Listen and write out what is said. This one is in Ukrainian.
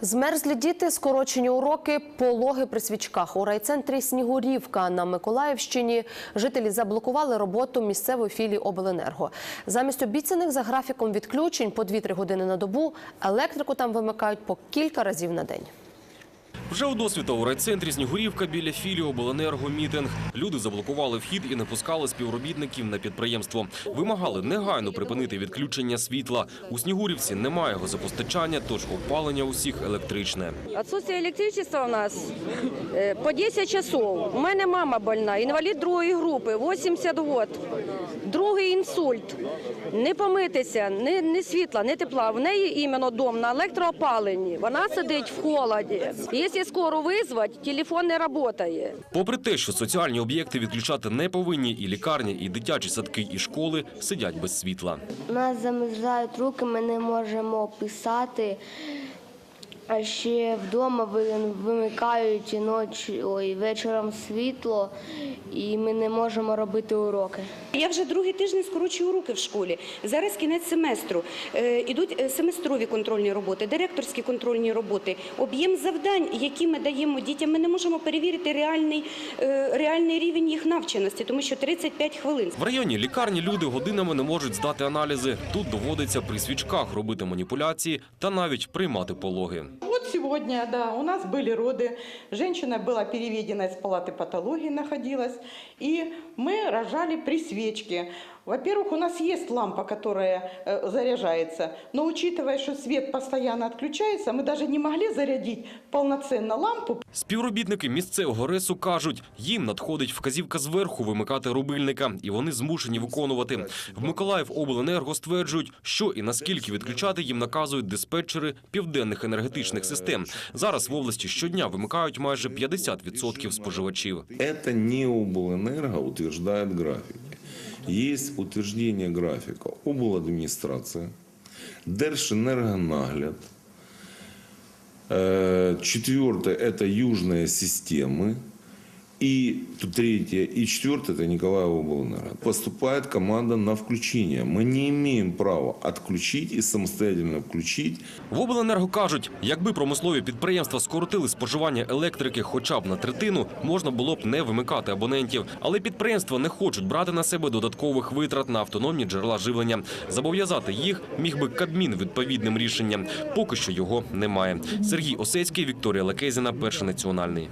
Змерзлі діти, скорочені уроки, пологи при свічках. У райцентрі Снігурівка на Миколаївщині жителі заблокували роботу місцевої філії обленерго. Замість обіцяних за графіком відключень по 2-3 години на добу електрику там вимикають по кілька разів на день. Вже у досвіта у райцентрі Снігурівка біля філії обленерго мітинг. Люди заблокували вхід і не пускали співробітників на підприємство. Вимагали негайно припинити відключення світла. У Снігурівці немає газопостачання, тож опалення усіх електричне. Отсутствие электричества у нас э, по 10 часов. У мене мама больна, інвалід другої групи, 80 років. Другий інсульт. Не помитися, ні, ні світла, ні тепла. В неї іменно дом на електроопаленні. Вона сидить в холоді. Якщо скоро визвати, телефон не працює. Попри те, що соціальні об'єкти відключати не повинні, і лікарні, і дитячі садки, і школи сидять без світла. У нас замерзають руки, ми не можемо писати. А ще вдома ви- вимикають ночі, ой, вечором світло, і ми не можемо робити уроки. Я вже другий тиждень скорочую уроки в школі. Зараз кінець семестру. Е, Ідуть е, семестрові контрольні роботи, директорські контрольні роботи. Об'єм завдань, які ми даємо дітям, ми не можемо перевірити реальний, е, реальний рівень їх навченості, тому що 35 хвилин. В районі лікарні люди годинами не можуть здати аналізи. Тут доводиться при свічках робити маніпуляції та навіть приймати пологи Вот сегодня, да, у нас были роды. Женщина была переведена из палаты патологии, находилась. И мы рожали при свечке. Во-первых, у нас есть лампа, которая э, заряжается. Но учитывая, что свет постоянно отключается, мы даже не могли зарядить полноценно лампу. Співробітники місцевого ресу кажуть, їм надходить вказівка зверху вимикати рубильника, і вони змушені виконувати. В Миколаїв обленерго стверджують, що і наскільки відключати їм наказують диспетчери південних енергетичних систем. Зараз в області щодня вимикають майже 50% споживачів. Это не облэнерго утверждает графики. Есть утверждение графика обладминистрация, Держэнергонагляд. Э, Четвертое – это южные системы. И тут третье, и четвертое – это Николаев облэнерго. Поступает команда на включение. Мы не имеем права отключить и самостоятельно включить В обленерго кажуть, якби промислові підприємства скоротили споживання електрики хоча б на третину, можна було б не вимикати абонентів. Але підприємства не хочуть брати на себе додаткових витрат на автономні джерела живлення. Зобов'язати їх міг би Кабмін відповідним рішенням. Поки що його немає. Сергій Осецький, Вікторія Лекезіна, перший національний.